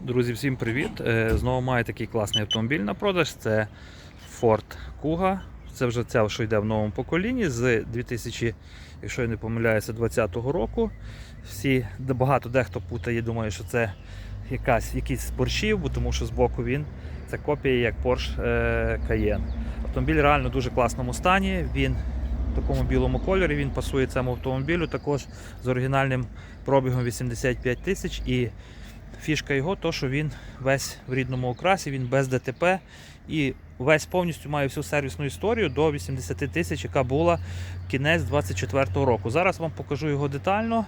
Друзі, всім привіт! Е, Знову маю такий класний автомобіль на продаж. Це Ford Kuga. Це вже ця, що йде в новому поколінні з 2000, якщо я не помиляюся, 2020 року. Всі багато дехто путає, думає, що це якась, якийсь з борщів, бо тому що збоку він це копія як Porsche е, Cayenne. Автомобіль реально в дуже класному стані. Він в такому білому кольорі. Він пасує цьому автомобілю також з оригінальним пробігом 85 тисяч. Фішка його, то що він весь в рідному окрасі, він без ДТП і весь повністю має всю сервісну історію до 80 тисяч, яка була кінець 24-го року. Зараз вам покажу його детально,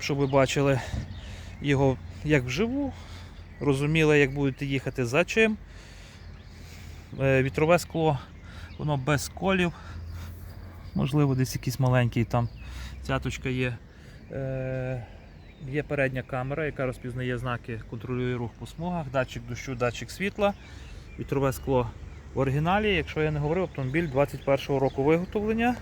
щоб ви бачили його як вживу, розуміли, як будете їхати за чим. Е, Вітрове скло, воно без колів. Можливо, десь якийсь маленький там цяточка є. Є передня камера, яка розпізнає знаки, контролює рух по смугах, датчик дощу, датчик світла, вітрове скло в оригіналі. Якщо я не говорив, автомобіль 21-го року виготовлення.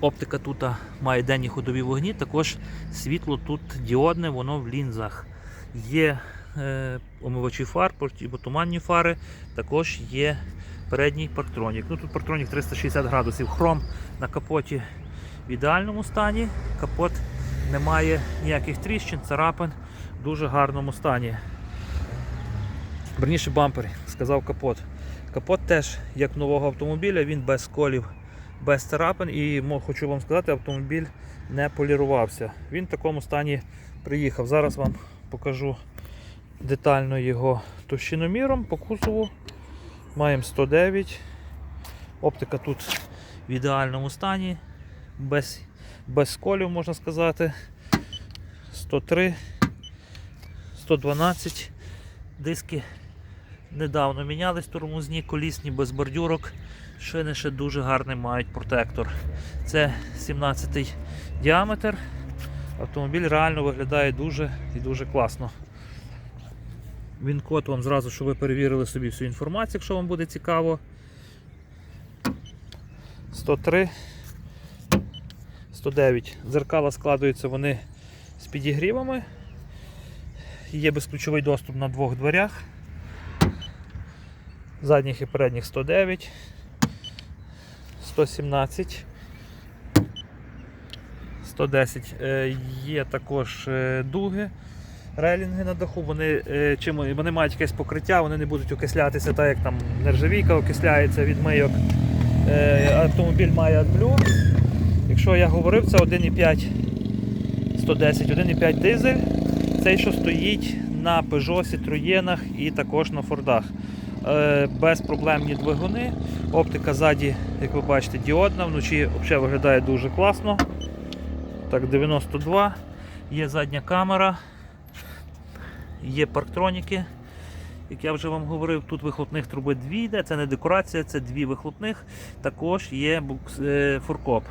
Оптика тут має денні ходові вогні, також світло тут діодне, воно в лінзах. Є е, омивачі фар, противотуманні фари, також є передній парктронік. Ну, тут парктронік 360 градусів, хром на капоті в ідеальному стані. Капот немає ніяких тріщин, царапин, в дуже гарному стані. Верніше бампер, сказав капот. Капот теж, як нового автомобіля, він без колів, без царапин і хочу вам сказати, автомобіль не полірувався. Він в такому стані приїхав. Зараз вам покажу детально його товщиноміром по кузову. Маємо 109. Оптика тут в ідеальному стані, без без сколів, можна сказати. 103, 112. Диски недавно мінялись тормозні, колісні, без бордюрок. Шини ще дуже гарний мають протектор. Це 17-й діаметр. Автомобіль реально виглядає дуже і дуже класно. Він код вам зразу, щоб ви перевірили собі всю інформацію, якщо вам буде цікаво. 103. 109. Дзеркала складаються вони з підігрівами. Є безключовий доступ на двох дверях. Задніх і передніх 109, 117, 110. Е, Є також е, дуги, релінги на даху. Вони, е, чим, вони- мають якесь покриття, вони не будуть окислятися, так як там нержавійка окисляється від мийок. Е, Автомобіль має AdBlue. Якщо я говорив, це 1,5 110, 1,5 дизель. Цей, що стоїть на Peugeot, Citroёnах і також на Фордах. Е, безпроблемні двигуни. Оптика ззаді, як ви бачите, діодна, вночі взагалі виглядає дуже класно. Так, 92. Є задня камера, є парктроніки. Як я вже вам говорив, тут вихлопних труби дві йде, це не декорація, це дві вихлопних. Також є е, фуркоп.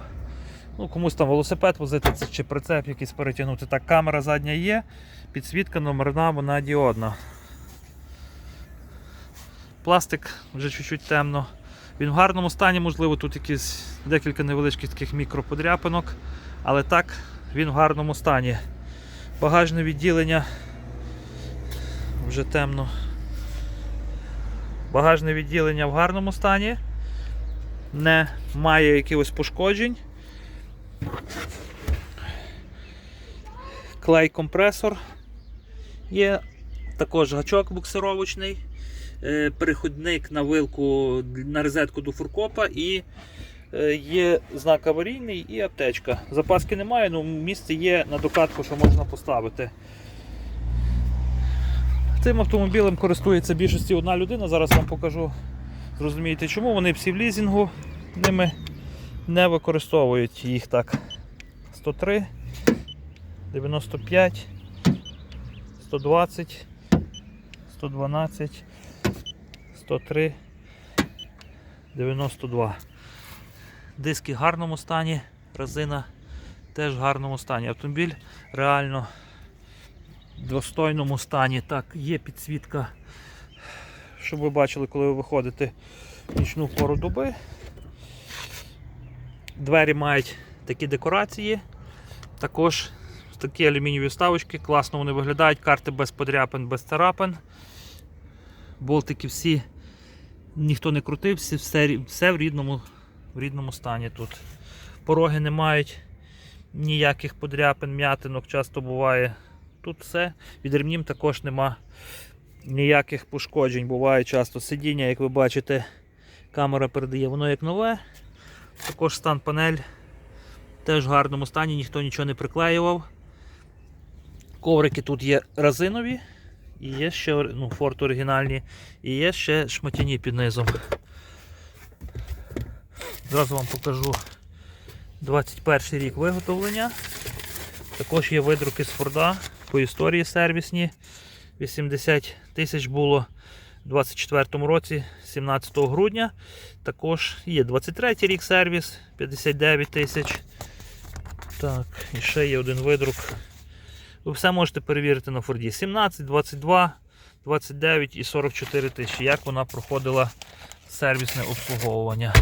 Ну, комусь там велосипед возити чи прицеп якийсь перетягнути. Так, камера задня є, підсвітка номерна, вона діодна. Пластик вже чуть-чуть темно. Він в гарному стані, можливо, тут якісь декілька невеличких таких мікроподряпинок, але так, він в гарному стані. Багажне відділення вже темно. Багажне відділення в гарному стані. Не має якихось пошкоджень. Клей компресор. Є також гачок буксировочний, е, переходник на вилку на розетку до фуркопа і е, є знак аварійний і аптечка. Запаски немає, але місце є на докатку, що можна поставити. Цим автомобілем користується більшості одна людина. Зараз вам покажу. Зрозумієте чому. Вони всі в лізінгу, ними не використовують їх так. 103, 95, 120, 112, 103, 92. Диски в гарному стані, резина теж в гарному стані. Автомобіль реально в достойному стані. Так, є підсвітка, щоб ви бачили, коли ви виходите в нічну пору доби. Двері мають такі декорації. Також такі алюмінієві вставочки, класно вони виглядають, карти без подряпин, без царапин. Болтики всі, ніхто не крутив, все, все в, рідному, в рідному стані тут. Пороги не мають ніяких подряпин, м'ятинок часто буває. Тут все. Від ремнів також нема ніяких пошкоджень. Буває часто сидіння, як ви бачите, камера передає, воно як нове. Також стан панель теж в гарному стані, ніхто нічого не приклеював. Коврики тут є резинові, і є ще ну, форт оригінальні, і є ще шматяні під низом. Зразу вам покажу 21 рік виготовлення. Також є видруки з Форда по історії сервісні. 80 тисяч було 24 році, 17 грудня. Також є 23 рік сервіс, 59 тисяч. Так, і ще є один видрук. Ви все можете перевірити на Форді. 17, 22, 29 і 44 тисячі. Як вона проходила сервісне обслуговування.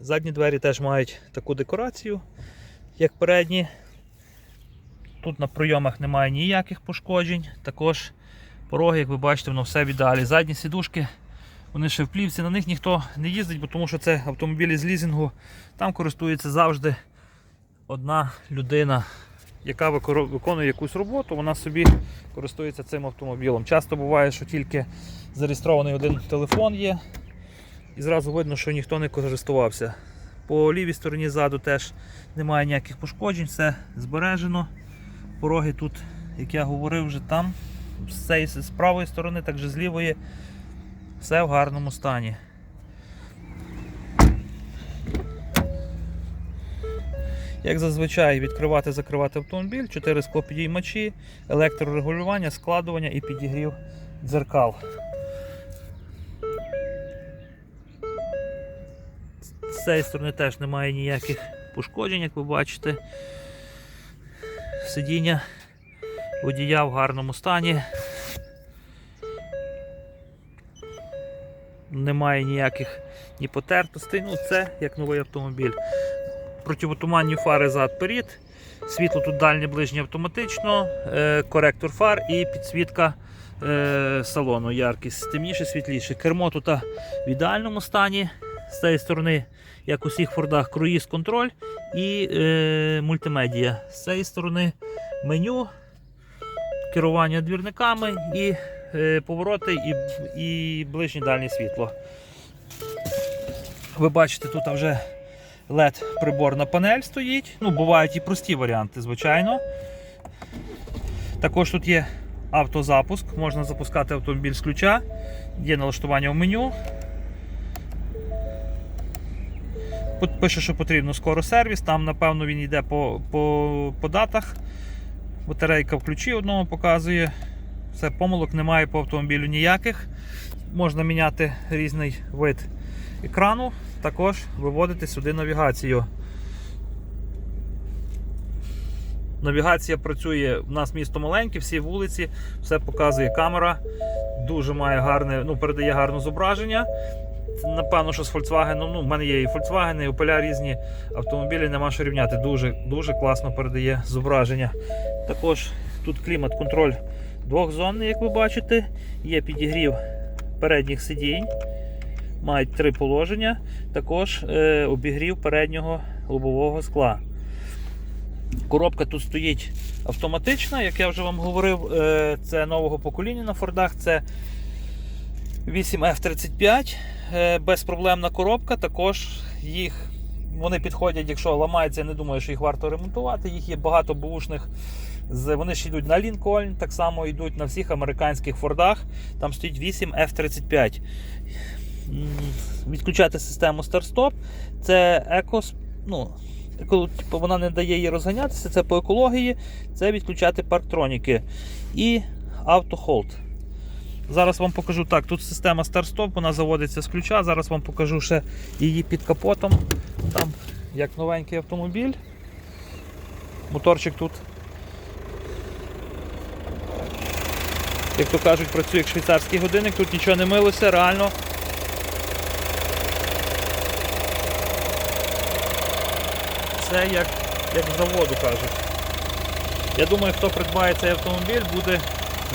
Задні двері теж мають таку декорацію, як передні. Тут на прийомах немає ніяких пошкоджень. Також пороги, як ви бачите, воно все в ідеалі. Задні сідушки, вони ще в плівці, на них ніхто не їздить, бо тому що це автомобілі з лізингу. Там користується завжди одна людина, яка виконує якусь роботу, вона собі користується цим автомобілем. Часто буває, що тільки зареєстрований один телефон є, і зразу видно, що ніхто не користувався. По лівій стороні ззаду теж немає ніяких пошкоджень, все збережено. Пороги тут, як я говорив, вже там, з, цієї, з правої сторони, також з лівої, все в гарному стані. Як зазвичай відкривати закривати автомобіль, 4 склопідіймачі, електрорегулювання, складування і підігрів дзеркал. З цієї сторони теж немає ніяких пошкоджень, як ви бачите. Сидіння водія в гарному стані. Немає ніяких ні потертостей. Ну, це як новий автомобіль. Противотуманні фари зад перед. Світло тут дальнє ближнє автоматично, е, коректор фар і підсвітка е, салону. Яркість темніше, світліше. Кермо тут в ідеальному стані. З цієї сторони, як у всіх фордах, круїз контроль і е, мультимедія. З цієї сторони меню, керування двірниками і е, повороти і, і ближнє дальнє світло. Ви бачите, тут вже LED приборна панель стоїть. Ну, бувають і прості варіанти, звичайно. Також тут є автозапуск, можна запускати автомобіль з ключа, є налаштування в меню. Пише, що потрібно скоро сервіс, там, напевно, він йде по, по, по датах. Батарейка в ключі одному показує. Все, помилок немає по автомобілю ніяких. Можна міняти різний вид екрану, також виводити сюди навігацію. Навігація працює, у нас місто маленьке, всі вулиці, все показує камера. Дуже має гарне, ну, передає гарне зображення. Напевно, що з Volkswagen, ну, в мене є і Volkswagen, і Opel різні автомобілі, нема що рівняти. Дуже, дуже класно передає зображення. Також тут клімат-контроль двохзонний, як ви бачите. Є підігрів передніх сидінь. Мають три положення. Також е, обігрів переднього лобового скла. Коробка тут стоїть автоматична, як я вже вам говорив, е, це нового покоління на Фордах. Це 8F35, е, безпроблемна коробка. Також їх вони підходять, якщо ламається, я не думаю, що їх варто ремонтувати. Їх є багато бушних. Вони ж йдуть на Лінкольн, так само йдуть на всіх американських Фордах. Там стоїть 8F35. Відключати систему старт-стоп. Це екос. Ну, еко- типу, вона не дає їй розганятися, це по екології, це відключати парктроніки. І автохолд. Зараз вам покажу так, тут система старт-стоп, вона заводиться з ключа. Зараз вам покажу ще її під капотом. Там як новенький автомобіль. Моторчик тут, як то кажуть, працює як швейцарський годинник, тут нічого не милося, реально. все як, як заводу кажуть. Я думаю, хто придбає цей автомобіль, буде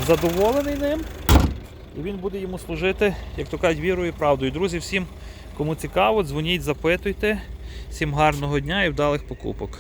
задоволений ним. І він буде йому служити, як то кажуть, вірою і правдою. Друзі, всім, кому цікаво, дзвоніть, запитуйте. Всім гарного дня і вдалих покупок.